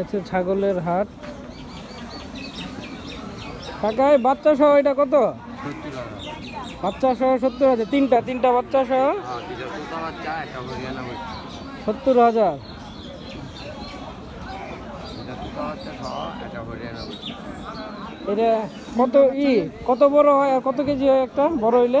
হচ্ছে ছাগলের হাট। এই বাচ্চা সহ এটা কত? বাচ্চা সহ সত্তর হাজার। তিনটা তিনটা বাচ্চা সহ সত্তর হাজার। এটা কত ই? কত বড় হয় আর কত কেজি হয় একটা? বড় হইলে?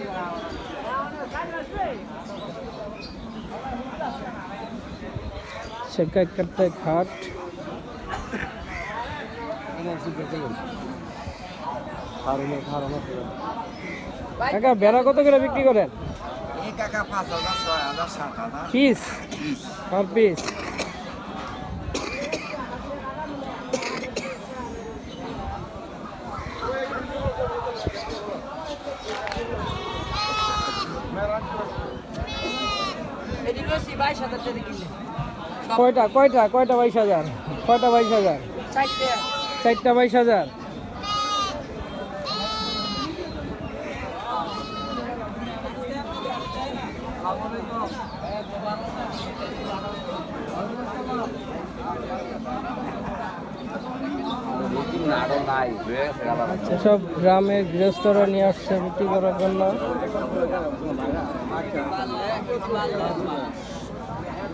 কাটতে ঘাট। কাকা, বেড়া কত করে বিক্রি করেন? এই কাকা পাঁচ হাজার ছয় হাজার পিস পার পিস কয়টা কয়টা কয়টা বাইশ হাজার? কয়টা বাইশ হাজার? চারটা। বাইশ হাজার? সব গ্রামের গৃহস্থরা নিয়ে আসছে বিক্রি করার জন্য।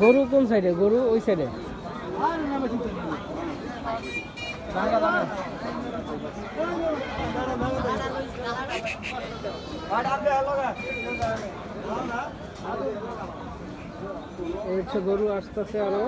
গরু কোন সাইডে? গরু ওই সাইডে? এই হচ্ছে গরু আসতেছে আরও।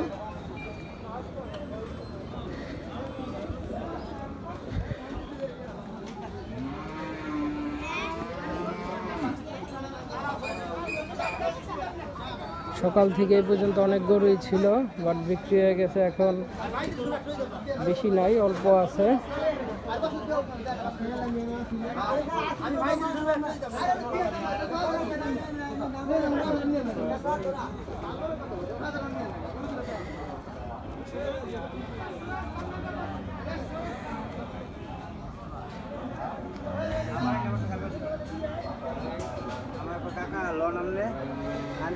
সকাল থেকে এই পর্যন্ত অনেক গরুই ছিল বাট বিক্রি হয়ে গেছে এখন বেশি নাই, অল্প আছে আমার তো কাকা লোন আনলে আমি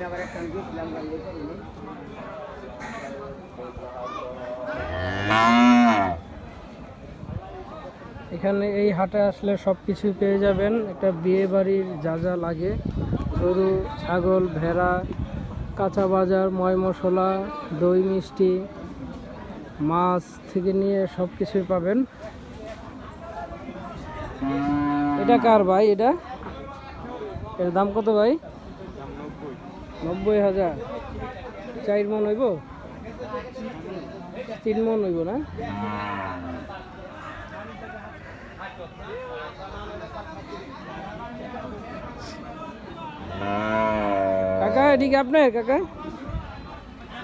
আবার একটা গেছিলাম গাড়ি এখানে এই হাটে আসলে সব কিছু পেয়ে যাবেন। একটা বিয়ে বাড়ির যা যা লাগে। গরু ছাগল ভেড়া কাঁচা বাজার ময় মশলা দই মিষ্টি মাছ থেকে নিয়ে সব কিছুই পাবেন। এটা কার ভাই এটা? এর দাম কত ভাই? নব্বই হাজার। চার মন হইব? তিন মন হইব না? কাকা এদিকে আপনার কাকা?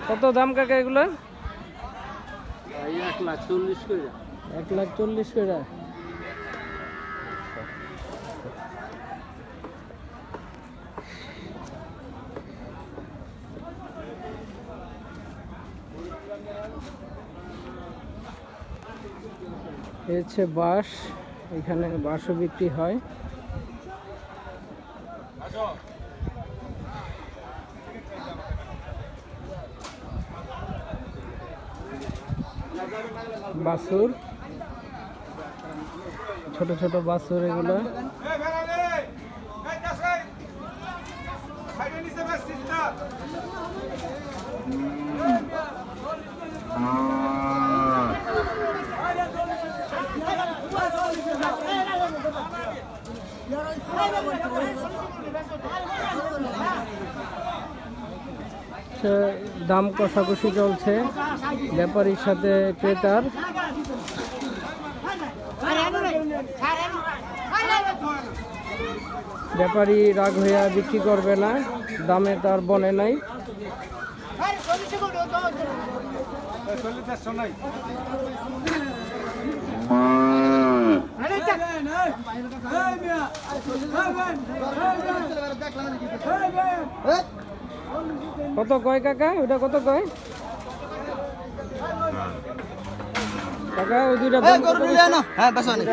কত দাম কাকা এগুলো? এক লাখ চল্লিশ করে এক লাখ চল্লিশ করে হচ্ছে বাঁশ এখানে বাঁশও বিক্রি হয়। বাছুর ছোট ছোট বাছুর এগুলো। সে দাম কষাকষি চলছে। ব্যাপারীর সাথে ক্রেতার। ব্যাপারী রাগ হইয়া বিক্রি করবে না। দামে তার বনে নাই। নাই। কত কয় কাকা? ওটা কত কয়? কাকা ওই দুইটা কইছে? হ্যাঁ বাসা নেই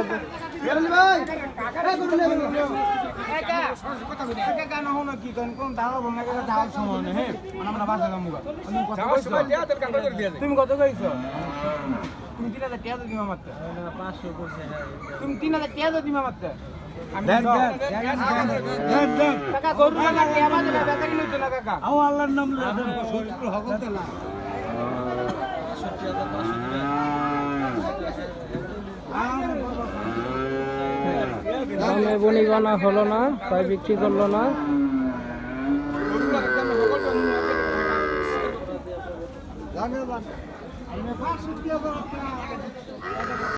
তুমি কত কইছো? তুমি তিন হাজার টাকা দিমা মারতে তুমি তিন হাজার টাকা দিমা মারতে কাকা গরু লাগা টাকা বাজে বেচা কিনে হইতো না কাকা। আও আল্লাহর নাম শত্রু না। দামে হলো না তাই বিক্রি করল না। ধন্যবাদ।